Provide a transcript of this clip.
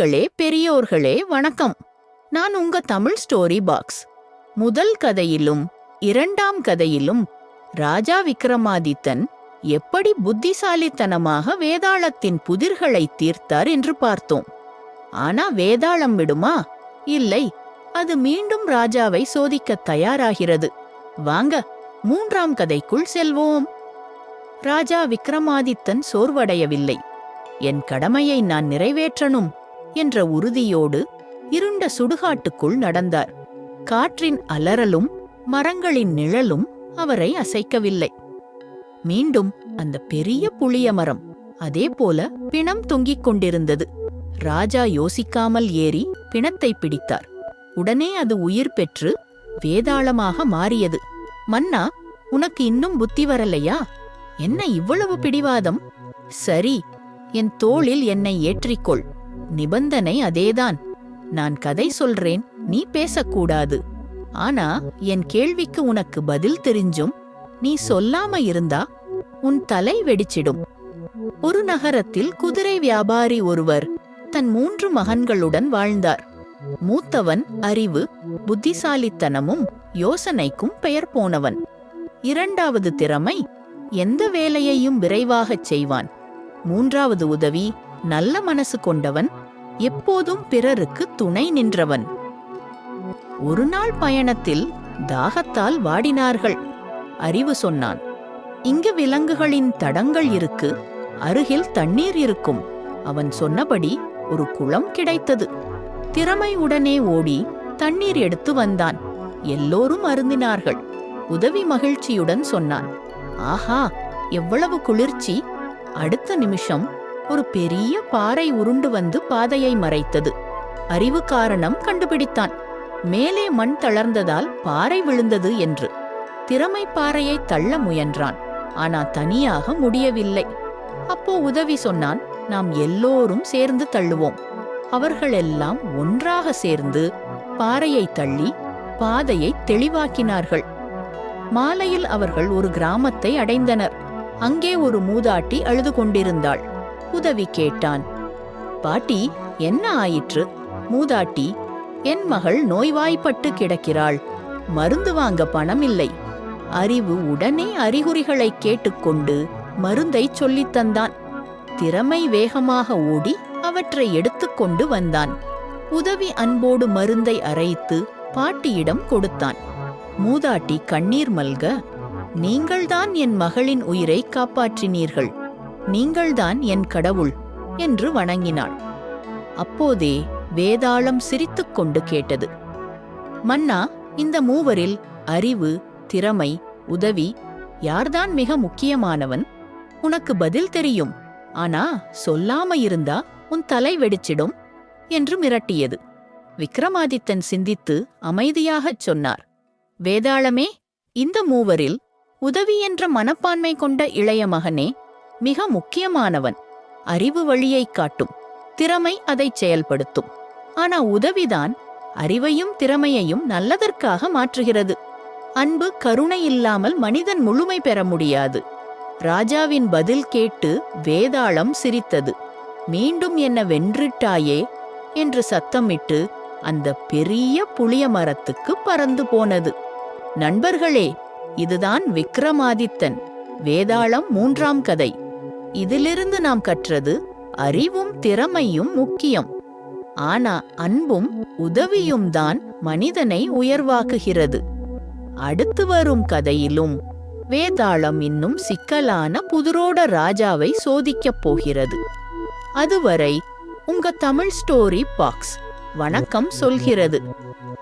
குட்டீஸ்களே பெரியோர்களே வணக்கம். நான் உங்க தமிழ் ஸ்டோரி பாக்ஸ். முதல் கதையிலும் இரண்டாம் கதையிலும் ராஜா விக்ரமாதித்தன் எப்படி புத்திசாலித்தனமாக வேதாளத்தின் புதிர்களை தீர்த்தார் என்று பார்த்தோம். ஆனா வேதாளம் விடுமா? இல்லை. அது மீண்டும் ராஜாவை சோதிக்க தயாராகிறது. வாங்க மூன்றாம் கதைக்குள் செல்வோம். ராஜா விக்ரமாதித்தன் சோர்வடையவில்லை. என் கடமையை நான் நிறைவேற்றணும். என்ற உறுதியோடு இருண்ட சுடுகாட்டுக்குள் நடந்தார். காற்றின் அலறலும் மரங்களின் நிழலும் அவரை அசைக்கவில்லை. மீண்டும் அந்த பெரிய புளிய மரம் அதே போல பிணம் தொங்கிக் கொண்டிருந்தது. ராஜா யோசிக்காமல் ஏறி பிணத்தை பிடித்தார். உடனே அது உயிர் பெற்று வேதாளமாக மாறியது. மன்னா உனக்கு இன்னும் புத்தி வரலையா? என்ன இவ்வளவு பிடிவாதம்? சரி என் தோளில் என்னை ஏற்றிக்கொள். நிபந்தனை அதேதான். நான் கதை சொல்றேன் நீ பேசக்கூடாது. ஆனா என் கேள்விக்கு உனக்கு பதில் தெரிஞ்சும் நீ சொல்லாம இருந்தா உன் தலை வெடிச்சிடும். ஒரு நகரத்தில் குதிரை வியாபாரி ஒருவர் தன் மூன்று மகன்களுடன் வாழ்ந்தார். மூத்தவன் அறிவு புத்திசாலித்தனமும் யோசனைக்கும் பெயர் போனவன். இரண்டாவது திறமை எந்த வேலையையும் விரைவாகச் செய்வான். மூன்றாவது உதவி நல்ல மனசு கொண்டவன் எப்போதும் பிறருக்கு துணை நின்றவன். ஒரு நாள் பயணத்தில் தாகத்தால் வாடினார்கள். அறிவு சொன்னான் இங்கு விலங்குகளின் தடங்கள் இருக்கு அருகில் தண்ணீர் இருக்கும். அவன் சொன்னபடி ஒரு குளம் கிடைத்தது. திறமை உடனே ஓடி தண்ணீர் எடுத்து வந்தான். எல்லோரும் அருந்தினார்கள். உதவி மகிழ்ச்சியுடன் சொன்னான் ஆஹா எவ்வளவு குளிர்ச்சி. அடுத்த நிமிஷம் ஒரு பெரிய பாறை உருண்டு வந்து பாதையை மறைத்தது. அறிவு காரணம் கண்டுபிடித்தான். மேலே மண் தளர்ந்ததால் பாறை விழுந்தது என்று. திறமை பாறையை தள்ள முயன்றான். ஆனா தனியாக முடியவில்லை. அப்போ உதவி சொன்னான் நாம் எல்லோரும் சேர்ந்து தள்ளுவோம். அவர்களெல்லாம் ஒன்றாக சேர்ந்து பாறையை தள்ளி பாதையை தெளிவாக்கினார்கள். மாலையில் அவர்கள் ஒரு கிராமத்தை அடைந்தனர். அங்கே ஒரு மூதாட்டி அழுது கொண்டிருந்தாள். உதவி கேட்டான். பாட்டி என்ன ஆயிற்று? மூதாட்டி என் மகள் நோய்வாய்ப்பட்டு கிடக்கிறாள். மருந்து வாங்க பணம் இல்லை. அறிவு உடனே அறிகுறிகளை கேட்டுக்கொண்டு மருந்தை சொல்லித் தந்தான். திறமை வேகமாக ஓடி அவற்றை எடுத்துக்கொண்டு வந்தான். உதவி அன்போடு மருந்தை அரைத்து பாட்டியிடம் கொடுத்தான். மூதாட்டி கண்ணீர் மல்க. நீங்கள்தான் என் மகளின் உயிரை காப்பாற்றினீர்கள். நீங்கள்தான் என் கடவுள் என்று வணங்கினாள். அப்போதே வேதாளம் சிரித்துக்கொண்டு கேட்டது. மன்னா இந்த மூவரில் அறிவு திறமை உதவி யார்தான் மிக முக்கியமானவன்? உனக்கு பதில் தெரியும். ஆனா சொல்லாம இருந்தா உன் தலை வெடிச்சிடும் என்று மிரட்டியது. விக்ரமாதித்தன் சிந்தித்து அமைதியாகச் சொன்னார். வேதாளமே இந்த மூவரில் உதவி என்ற மனப்பான்மை கொண்ட இளைய மகனே மிக முக்கியமானவன். அறிவு வழியைக் காட்டும். திறமை அதைச் செயல்படுத்தும். ஆனா உதவிதான் அறிவையும் திறமையையும் நல்லதற்காக மாற்றுகிறது. அன்பு கருணை இல்லாமல் மனிதன் முழுமை பெற முடியாது. ராஜாவின் பதில் கேட்டு வேதாளம் சிரித்தது. மீண்டும் என்ன வென்றிட்டாயே என்று சத்தமிட்டு அந்த பெரிய புளிய மரத்துக்கு பறந்து போனது. நண்பர்களே இதுதான் விக்ரமாதித்தன். வேதாளம் மூன்றாம் கதை. இதிலிருந்து நாம் கற்றது அறிவும் திறமையும் முக்கியம். ஆனா அன்பும் உதவியும் தான் மனிதனை உயர்வாக்குகிறது. அடுத்து வரும் கதையிலும் வேதாளம் இன்னும் சிக்கலான புதுரோட ராஜாவை சோதிக்கப் போகிறது. அதுவரை உங்க தமிழ் ஸ்டோரி பாக்ஸ். வணக்கம் சொல்கிறது.